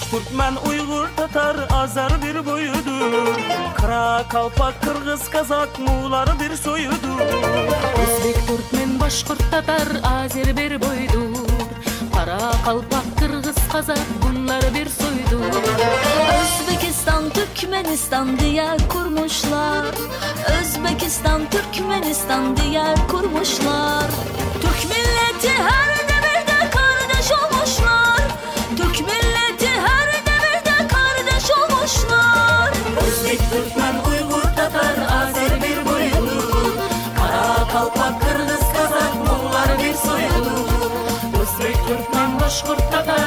Türkmen, Uygur, Tatar, Azar bir boyudur Kara, Kalpak, Kırgız, Kazak, Muğlar bir soyudur Özbek, Türkmen, Başkurt, Tatar, Azer bir boydur Kara, Kalpak, Kırgız, Kazak bunlar bir soydur Özbekistan, Türkmenistan diye kurmuşlar. Özbekistan, Türkmenistan diye kurmuşlar. Türk milleti her Özbek, Türkmen, Uygur, Tatar, Azer bir boyudur. Kara, Kalpak, Kırgız, Kazak, Muğlar bir soyudur. Özbek, Türkmen, Başkurt, Tatar,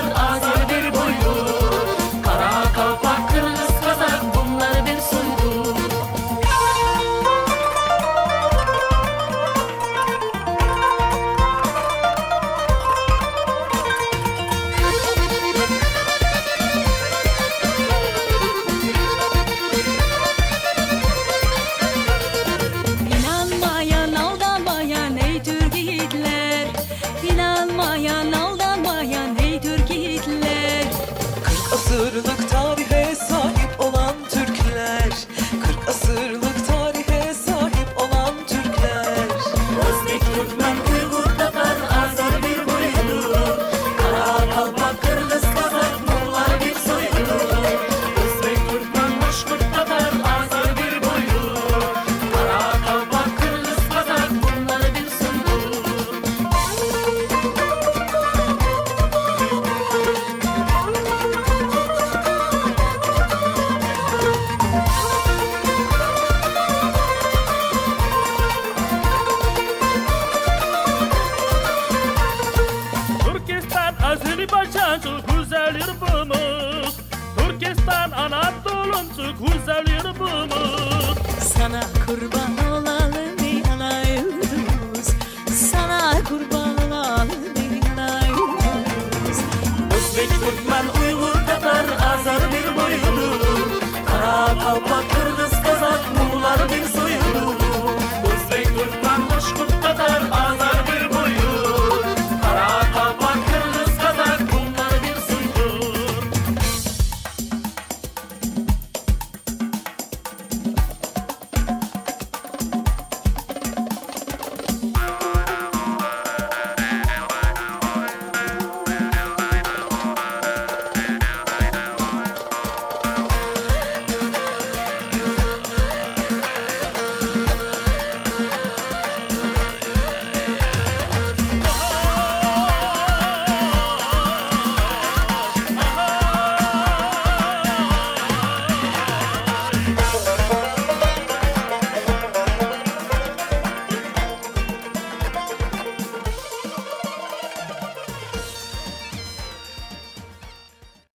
ben Anadolu'm güzel yurdumuz Sana kurban olalım ey ana yurdumuz Sana kurban olalım ey ana yurdumuz Özbek, Türkmen, Uygur, Tatar, Azar bir boyumuz Kara kalpak